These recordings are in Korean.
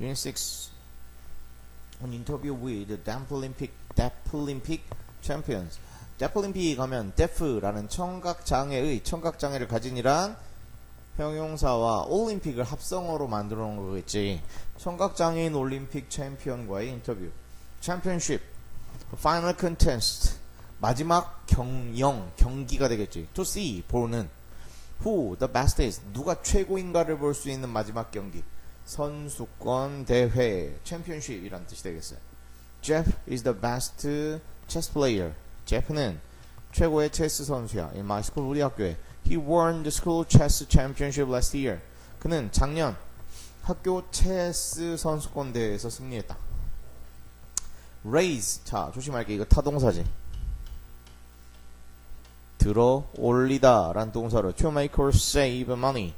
Unit 6. An interview with the Deaflympic, Deaflympic champions. 데플림픽 하면 데프라는 청각장애의 청각장애를 가진 이란 형용사와 올림픽을 합성어로 만들어 놓은 거겠지. 청각장애인 올림픽 챔피언과의 인터뷰. 챔피언십. 파이널 컨테스트. 마지막 경영, 경기가 되겠지. To see, 보는. Who the best is. 누가 최고인가를 볼 수 있는 마지막 경기. 선수권 대회, 챔피언십이란 뜻이 되겠어요. Jeff is the best chess player. 제프는 최고의 체스 선수야. In my school, 우리 학교에. He won the school chess championship last year. 그는 작년 학교 체스 선수권 대회에서 승리했다. raise. 자, 조심할게. 이거 타동사지. 들어 올리다 라는 동사로 to make or save money.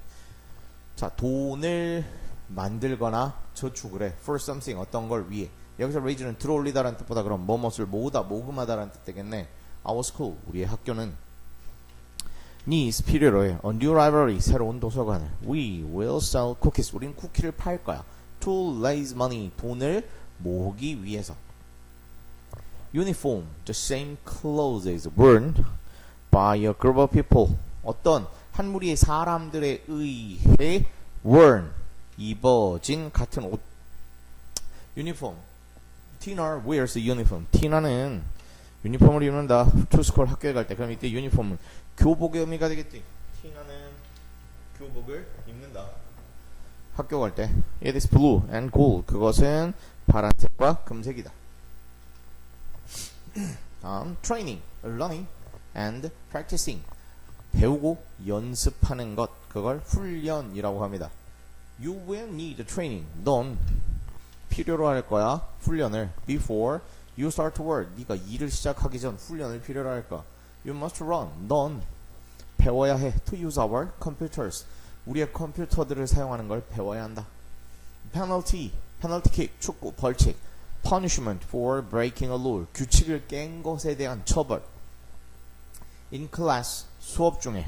자, 돈을 만들거나 저축을 해. for something 어떤 걸 위해. 여기서 raise는 들어 올리다라는 뜻보다 그럼 뭐뭇을 모으다, 모금하다라는 뜻 되겠네. Our school, 우리의 학교는 needs 필요로 해. A new library, 새로운 도서관을. We will sell cookies. 우린 쿠키를 팔 거야. To raise money, 돈을 모으기 위해서. Uniform, the same clothes is worn by a group of people. 어떤 한 무리의 사람들에 의해 worn, 입어진 같은 옷. 유니폼. Tina wears uniform. 티나는 유니폼을 입는다. school 학교에 갈 때. 그럼 이때 유니폼은 교복의 의미가 되겠지. 티나는 교복을 입는다. 학교 갈 때. It is blue and gold. 그것은 파란색과 금색이다. 다음 training, learning and practicing. 배우고 연습하는 것. 그걸 훈련이라고 합니다. You will need training. 넌 필요로 할 거야. 훈련을 before you start to work. 네가 일을 시작하기 전 훈련을 필요로 할 거야. You must run. 넌 배워야 해. To use our computers. 우리의 컴퓨터들을 사용하는 걸 배워야 한다. Penalty, penalty kick, 축구, 벌칙. Punishment for breaking a rule. 규칙을 깬 것에 대한 처벌. In class, 수업 중에.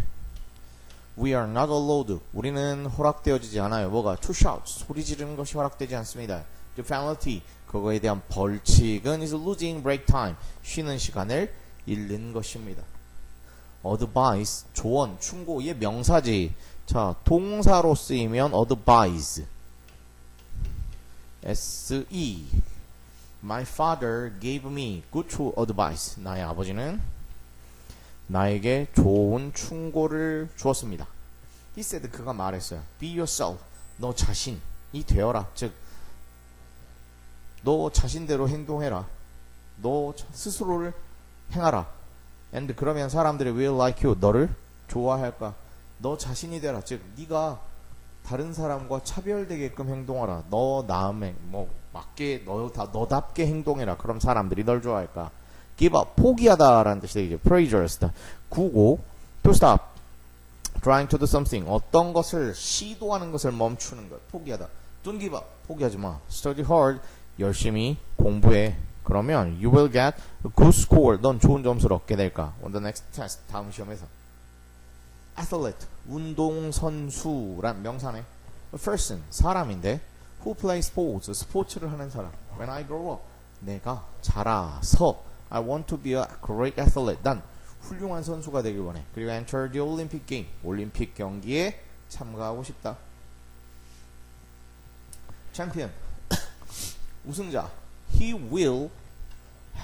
We are not allowed. 우리는 허락되어지지 않아요. 뭐가? To shout. 소리 지르는 것이 허락되지 않습니다. The penalty. 그거에 대한 벌칙은 is losing break time. 쉬는 시간을 잃는 것입니다. advise. 조언, 충고의 명사지. 자, 동사로 쓰이면 advise. S-E. My father gave me good advice. 나의 아버지는 나에게 좋은 충고를 주었습니다. He said 그가 말했어요. Be yourself. 너 자신이 되어라. 즉, 너 자신대로 행동해라. 너 스스로를 행하라. And 그러면 사람들이 will like you. 너를 좋아할까? 너 자신이 되라. 즉, 네가 다른 사람과 차별되게끔 행동하라. 너 나음에 뭐 맞게 너 다 너답게 행동해라. 그럼 사람들이 널 좋아할까? Give up 포기하다라는 뜻이 되죠. prejudice 구고 to stop trying to do something 어떤 것을 시도하는 것을 멈추는 것 포기하다. don't give up 포기하지 마. study hard 열심히 공부해. 그러면 you will get a good score. 넌 좋은 점수를 얻게 될까? on the next test 다음 시험에서. athlete 운동선수란 명사네. a person 사람인데 who plays sports 스포츠를 하는 사람. when I grow up 내가 자라서 I want to be a great athlete. 난 훌륭한 선수가 되길 원해. 그리고 enter the Olympic game. 올림픽 경기에 참가하고 싶다. 챔피언. 우승자. He will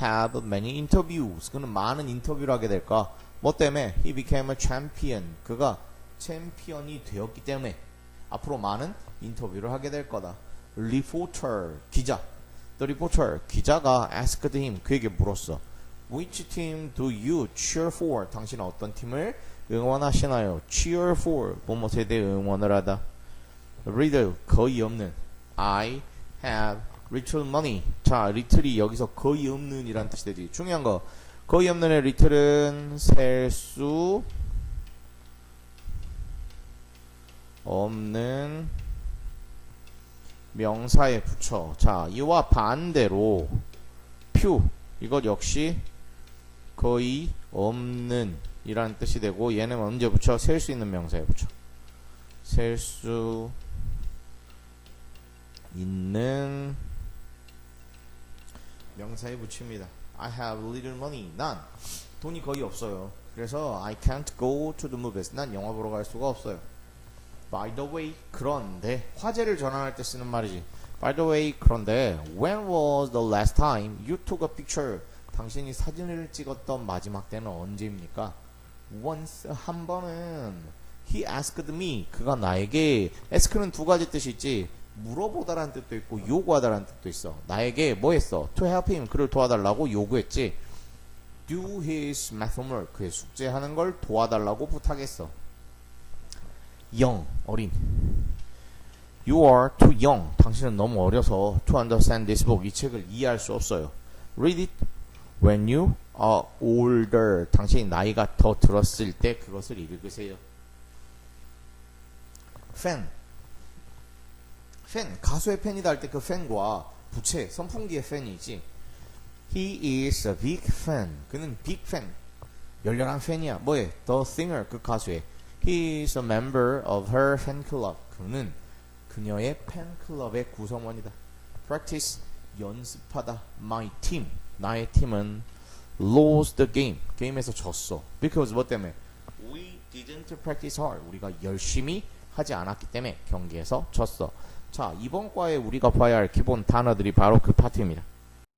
have many interviews. 그는 많은 인터뷰를 하게 될까? 뭐 때문에? He became a champion. 그가 챔피언이 되었기 때문에 앞으로 많은 인터뷰를 하게 될 거다. reporter. 기자. The reporter. 기자가 asked him. 그에게 물었어. Which team do you cheer for? 당신은 어떤 팀을 응원하시나요? cheer for. 뭐뭐에 대해 응원을 하다. riddle. 거의 없는. I have little money. 자, little이 여기서 거의 없는 이란 뜻이 되지. 중요한 거. 거의 없는의 little은 셀 수 없는 명사에 붙여. 자, 이와 반대로 few 이것 역시 거의 없는 이라는 뜻이 되고 얘는 언제 붙여? 셀 수 있는 명사에 붙여. 셀 수 있는 명사에 붙입니다. I have little money. 난 돈이 거의 없어요. 그래서 I can't go to the movies. 난 영화 보러 갈 수가 없어요. By the way, 그런데 화제를 전환할 때 쓰는 말이지. By the way, 그런데 when was the last time you took a picture? 당신이 사진을 찍었던 마지막 때는 언제입니까? Once 한 번은 he asked me 그가 나에게 ask는 두 가지 뜻이 있지. 물어보다라는 뜻도 있고 요구하다라는 뜻도 있어. 나에게 뭐 했어? To help him 그를 도와달라고 요구했지. Do his math homework 그의 숙제하는 걸 도와달라고 부탁했어. Young 어린. You are too young. 당신은 너무 어려서 to understand this book 이 책을 이해할 수 없어요. Read it when you are older. 당신이 나이가 더 들었을 때 그것을 읽으세요. 팬. 팬. 가수의 팬이다 할 때 그 팬과 부채, 선풍기의 팬이지. He is a big fan. 그는 big fan. 열렬한 팬이야. 뭐에? The singer. 그 가수의. He is a member of her fan club. 그는 그녀의 팬클럽의 구성원이다. Practice. 연습하다. My team. 나의 팀은 lost the game. 게임에서 졌어. Because 뭐 때문에? We didn't practice hard. 우리가 열심히 하지 않았기 때문에 경기에서 졌어. 자, 이번 과에 우리가 봐야 할 기본 단어들이 바로 그 파트입니다.